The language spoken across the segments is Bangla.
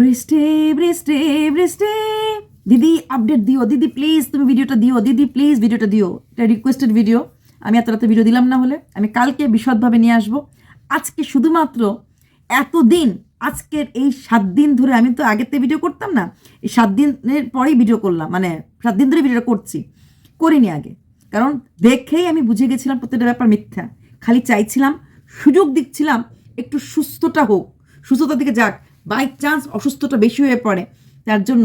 বৃষ্টি বৃষ্টি বৃষ্টি। দিদি আপডেট দিও। দিদি প্লিজ তুমি ভিডিওটা দিও। দিদি প্লিজ ভিডিওটা দিও। এটা রিকোয়েস্টেড ভিডিও আমি এত রাতে ভিডিও দিলাম না হলে। আমি কালকে বিশদভাবে নিয়ে আসব। আজকে শুধুমাত্র এতদিন, আজকের এই সাত দিন ধরে আমি তো আগের আগেতে ভিডিও করতাম না। এই সাত দিনের পরেই ভিডিও করলাম। মানে সাত দিন ধরে ভিডিওটা করছি। করিনি আগে। কারণ দেখেই আমি বুঝে গেছিলাম প্রত্যেকটা ব্যাপার মিথ্যা। খালি চাইছিলাম, সুযোগ দিচ্ছিলাম, একটু সুস্থটা হোক। সুস্থতার দিকে যাক। বাই চান্স অসুস্থতা বেশি হয়ে পড়ে, তার জন্য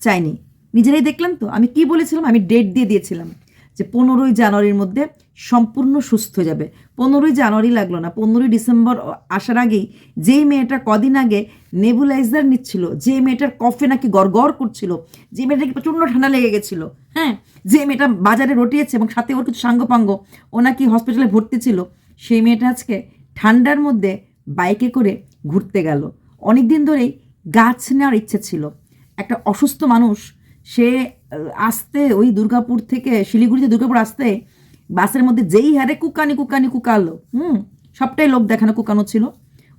চাইনি। নিজেরাই দেখলাম তো, আমি কি বলেছিলাম? আমি ডেট দিয়ে দিয়েছিলাম যে পনেরোই জানুয়ারির মধ্যে সম্পূর্ণ সুস্থ হয়ে যাবে। পনেরোই জানুয়ারি লাগল না, পনেরোই ডিসেম্বর আসার আগেই যেই মেয়েটা কদিন আগে নেবুলাইজার নিচ্ছিল যে মেয়েটার কফে নাকি গড়গড় করছিল যে মেয়েটাকে প্রচণ্ড ঠান্ডা লেগে গেছিল হ্যাঁ? যে মেয়েটা বাজারে রটিয়েছে এবং সাথে ওর কিছু সাঙ্গপাঙ্গ, ও নাকি হসপিটালে ভর্তি ছিল, সেই মেয়েটা আজকে ঠান্ডার মধ্যে বাইকে করে ঘুরতে গেল। অনেক দিন ধরেই গাছ নেওয়ার ইচ্ছে ছিল। একটা অসুস্থ মানুষ, সে আসতে ওই দুর্গাপুর থেকে, শিলিগুড়িতে দুর্গাপুর আসতে বাসের মধ্যে যেই হারে কুকানি কুকানি, কুকালো, হুম, সবটাই লোক দেখানো, কুকানো ছিল।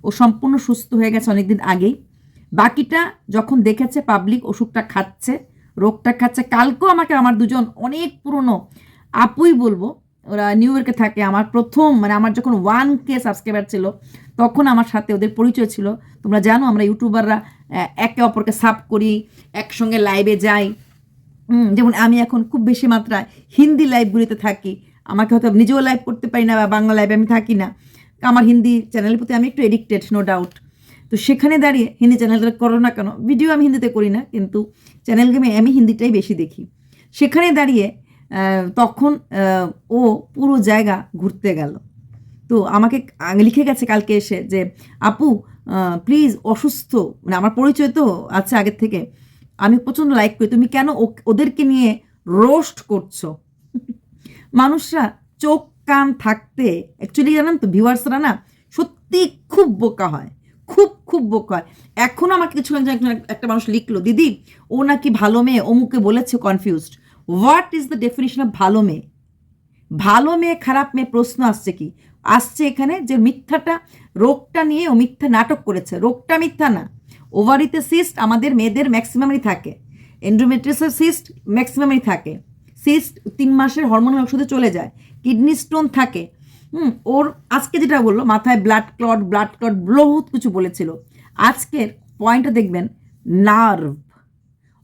ও সম্পূর্ণ সুস্থ হয়ে গেছে অনেকদিন আগেই। বাকিটা যখন দেখেছে পাবলিক ওষুধটা খাচ্ছে, রোগটা খাচ্ছে, কালকেও আমাকে, আমার দুজন অনেক পুরনো, আপুই বলব ওরা নিউ ইয়র্কে থাকে, আমার প্রথম মানে আমার যখন ওয়ান কে সাবস্ক্রাইবার ছিল, তখন আমার সাথে ওদের পরিচয় ছিল। তোমরা জানো, আমরা ইউটিউবাররা একে অপরকে সাব করি, একসঙ্গে লাইভে যাই। যেমন আমি এখন খুব বেশি মাত্রায় হিন্দি লাইভগুলিতে থাকি। আমাকে হয়তো নিজেও লাইভ করতে পারি না বা বাংলা লাইভে আমি থাকি না। আমার হিন্দি চ্যানেলের প্রতি আমি একটু এডিক্টেড নো ডাউট তো সেখানে দাঁড়িয়ে হিন্দি চ্যানেলটা করো না কেন? ভিডিও আমি হিন্দিতে করি না, কিন্তু চ্যানেল গেমে আমি হিন্দিটাই বেশি দেখি। সেখানে দাঁড়িয়ে তখন ও পুরো জায়গা ঘুরতে গেল। তো আমাকে লিখে গেছে কালকে এসে যে, আপু প্লিজ অসুস্থ। মানে আমার পরিচয় তো আছে আগের থেকে। আমি প্রচণ্ড লাইক করি। তুমি কেন ওদেরকে নিয়ে রোস্ট করছ? মানুষরা চোখ কান থাকতে অ্যাকচুয়ালি জানেন তো ভিউয়ার্সরা না সত্যি খুব বোকা হয়। খুব খুব বোকা হয়। এখন আমাকে কিছু একটা মানুষ লিখলো, দিদি, ও নাকি ভালো মেয়ে, অমুকে বলেছে confused what is the definition of ভালো মেয়ে? ভালো মেয়ে, খারাপ মেয়ে প্রশ্ন আসছে কি? আসছে এখানে যে মিথ্যাটা, রোগটা নিয়ে ও মিথ্যা নাটক করেছে। রোগটা মিথ্যা না। ওভারিতে সিস্ট আমাদের মেয়েদের ম্যাক্সিমামই থাকে। এন্ড্রোমেট্রিসের সিস্ট ম্যাক্সিমামই থাকে। সিস্ট তিন মাসের হরমোনাল ওষুধে চলে যায়। কিডনি স্টোন থাকে। হুম, ওর আজকে যেটা বলল, মাথায় ব্লাড ক্লট ব্লাড ক্লট বহুত কিছু বলেছিল। আজকের পয়েন্টটা দেখবেন নার্ভ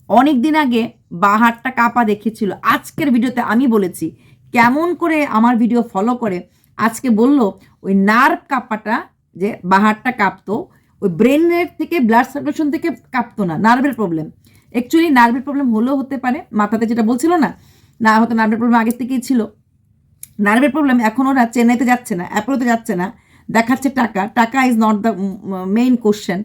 অনেক দিন আগে বাহারটা কাপা দেখেছিল আজকের ভিডিওতে আমি বলেছি কেমন করে আমার ভিডিও ফলো করে। আজকে বলল, ওই নার্ভ কাপাটা যে বাহারটা কাঁপতো, ওই ব্রেনের থেকে ব্লাড সার্কুলেশন থেকে কাঁপতো না নার্ভের প্রবলেম অ্যাকচুয়ালি নার্ভের প্রবলেম হলেও হতে পারে, মাথাতে যেটা বলছিল না না হয়তো নার্ভের প্রবলেম আগের থেকেই ছিল। নার্ভের প্রবলেম এখন ওরা চেন্নাইতে যাচ্ছে না অ্যাপোলোতে যাচ্ছে না, দেখাচ্ছে টাকা। টাকা is not the main question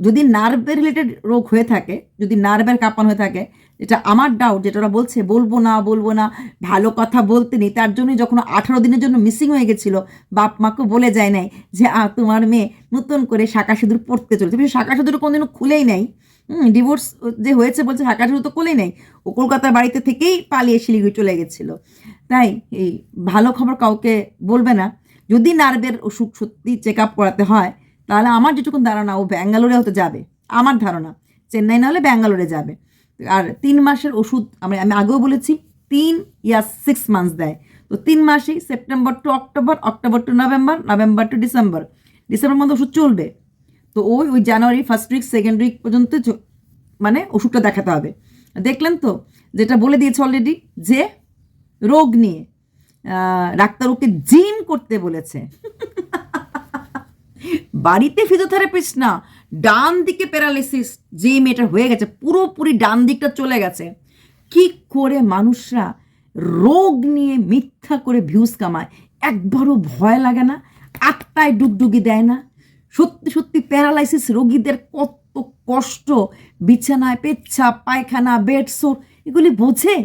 যদি নার্ভের রিলেটেড রোগ হয়ে থাকে যদি নার্ভের কাঁপান হয়ে থাকে যেটা আমার ডাউট যেটা ওরা বলছে বলব না বলব না ভালো কথা বলতে নেই তার জন্যই যখন আঠারো দিনের জন্য মিসিং হয়ে গেছিল বাপ মাকে বলে যায় নাই যে আ, তোমার মেয়ে নতুন করে শাঁকা সিঁদুর পড়তে চলেছে। শাঁকা সিঁদুর কোনোদিনও খুলেই নাই। ডিভোর্স যে হয়েছে বলছে শাঁকা সিঁদুর তো খুলেই নাই। ও কলকাতার বাড়িতে থেকেই পালিয়ে শিলিগুড়ি চলে গেছিল। তাই এই ভালো খবর কাউকে বলবে না। যদি নার্ভের অসুখ সত্যি চেক আপ করাতে হয় তাহলে আমার যেটুকুন ধারণা, ও ব্যাঙ্গালোরে হতে যাবে। আমার ধারণা, চেন্নাই না হলে ব্যাঙ্গালোরে যাবে। আর তিন মাসের ওষুধ, আমি আমি আগেও বলেছি, তিন ইয়ার সিক্স মান্থস দেয়। তো তিন মাসেই September to October October to November November to December December মধ্যে ওষুধ চলবে। তো ওই ওই January first week second week পর্যন্ত মানে ওষুধটা দেখাতে হবে। দেখলেন তো, যেটা বলে দিয়েছে অলরেডি যে রোগ নিয়ে ডাক্তার ওকে জিম করতে বলেছে। বাড়িতে ফিজিওথেরাপিস্ট না ডান দিকে প্যারালিসিস যে মেয়েটা হয়ে গেছে, পুরোপুরি ডান দিকটা চলে গেছে। কি করে মানুষরা রোগ নিয়ে মিথ্যা করে ভিউজ কামায়? একবারও ভয় লাগে না আত্মায় ডুগডুগি দেয় না। সত্যি সত্যি প্যারালাইসিস রোগীদের কত কষ্ট, বিছানায় পেচ্ছাপ, পায়খানা বেড সোর এগুলি বোঝে?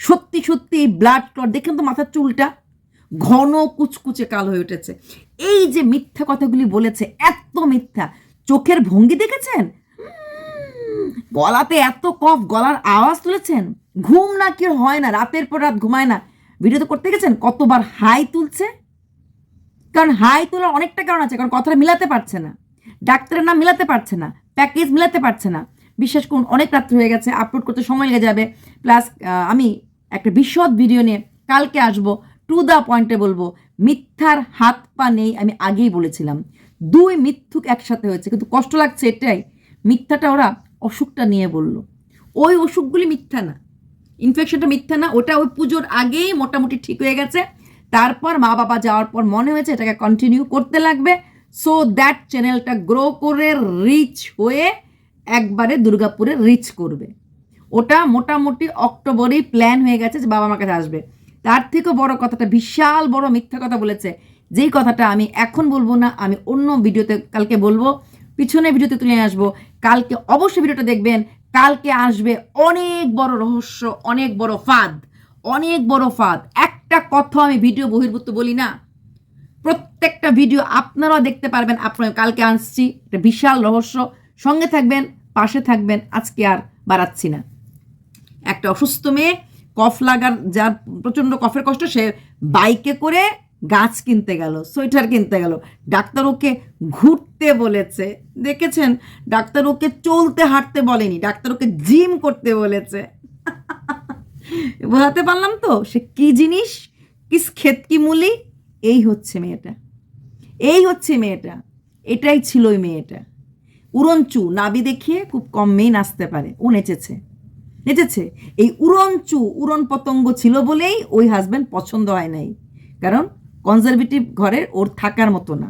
সত্যি সত্যি ব্লাড ক্লট দেখেন তো মাথার চুলটা। ঘন কুচকুচে কালো হয়ে উঠেছে। এই যে মিথ্যা কথাগুলি বলেছে, এত মিথ্যা। চোখের ভঙ্গি দেখেছেন? গলাতে এত কফ, গলার আওয়াজ তুলেছেন? ঘুম না কি হয় না, রাতের পর রাত ঘুমায় না। ভিডিও তো করতে গেছেন কতবার হাই তুলছে? কারণ হাই তোলার অনেকটা কারণ আছে, কারণ কথাটা মিলাতে পারছে না। ডাক্তারের নাম মিলাতে পারছে না, প্যাকেজ মেলাতে পারছে না। বিশ্বাস করুন, অনেক রাত্রি হয়ে গেছে, আপলোড করতে সময় লেগে যাবে। প্লাস আমি একটা বিশদ ভিডিও নিয়ে কালকে আসব। টু দ্য পয়েন্টে বলব, মিথ্যার হাত পা নেই, আমি আগেই বলেছিলাম। দুই মিথ্যুক একসাথে হয়েছে, কিন্তু কষ্ট লাগছে এটাই। মিথ্যাটা ওরা অসুখটা নিয়ে বলল। ওই অসুখগুলি মিথ্যা না। ইনফেকশনটা মিথ্যা না, ওটা ওই পুজোর আগেই মোটামুটি ঠিক হয়ে গেছে। তারপর মা বাবা যাওয়ার পর মনে হয়েছে এটাকে কন্টিনিউ করতে লাগবে। সো দ্যাট চ্যানেলটা গ্রো করে রিচ হয়ে একবারে দুর্গাপুরে রিচ করবে। ওটা মোটামুটি অক্টোবরেই প্ল্যান হয়ে গেছে যে বাবা আমার কাছে আসবে। তার থেকেও বড় কথাটা, বিশাল বড় মিথ্যা কথা বলেছে। যেই কথাটা আমি এখন বলব না, আমি অন্য ভিডিওতে কালকে বলব। পিছনে ভিডিওতে তুলে আসব। কালকে অবশ্যই ভিডিওটা দেখবেন। কালকে আসবে অনেক বড় রহস্য, অনেক বড় ফাঁদ, অনেক বড় ফাঁদ। একটা কথা আমি ভিডিও বহির্ভূত বলি না। প্রত্যেকটা ভিডিও আপনারাও দেখতে পারবেন। আপনার কালকে আসছি। একটা বিশাল রহস্য। সঙ্গে থাকবেন, পাশে থাকবেন। আজকে আর বাড়াচ্ছি না। একটা অসুস্থ মেয়ে কফ লাগার যার প্রচণ্ড কফের কষ্ট, সে বাইকে করে গাছ কিনতে গেল, সোয়েটার কিনতে গেল। ডাক্তার ওকে ঘুরতে বলেছে, দেখেছেন? ডাক্তার ওকে চলতে, হাঁটতে বলেনি, ডাক্তার ওকে জিম করতে বলেছে। বোঝাতে পারলাম তো, সে কি জিনিস? কিস ক্ষেত কি মুলি? এই হচ্ছে মেয়েটা। এই হচ্ছে মেয়েটা। এটাই ছিল ওই মেয়েটা। উড়নচু নাবি দেখিয়ে খুব কম মেয়ে নাচতে পারে। ও নেচেছে। নেচেছে। এই উড়নচু উড়ন পতঙ্গ ছিল বলেই ওই হাজব্যান্ড পছন্দ হয় নাই। কারণ কনজারভেটিভ ঘরের ওর থাকার মতো না।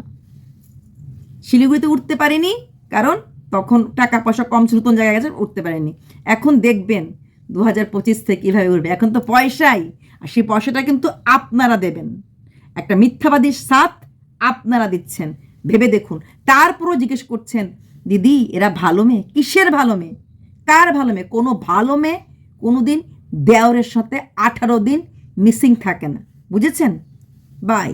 শিলিগুড়িতে উঠতে পারেনি, কারণ তখন টাকা পয়সা কম ছিল, নতুন জায়গায় গেছে, উঠতে পারেনি। এখন দেখবেন দু হাজার পঁচিশ থেকে কীভাবে উঠবে? এখন তো পয়সাই, আর সেই পয়সাটা কিন্তু আপনারা দেবেন। একটা মিথ্যাবাদীর সাথ আপনারা দিচ্ছেন। ভেবে দেখুন। তারপরও জিজ্ঞেস করছেন, দিদি, এরা ভালো মেয়ে? কিসের ভালো মেয়ে? কার ভালো মেয়ে? কোনো ভালো মেয়ে কোনো দিন দেওরের সাথে আঠারো দিন মিসিং থাকে না। বুঝেছেন? বাই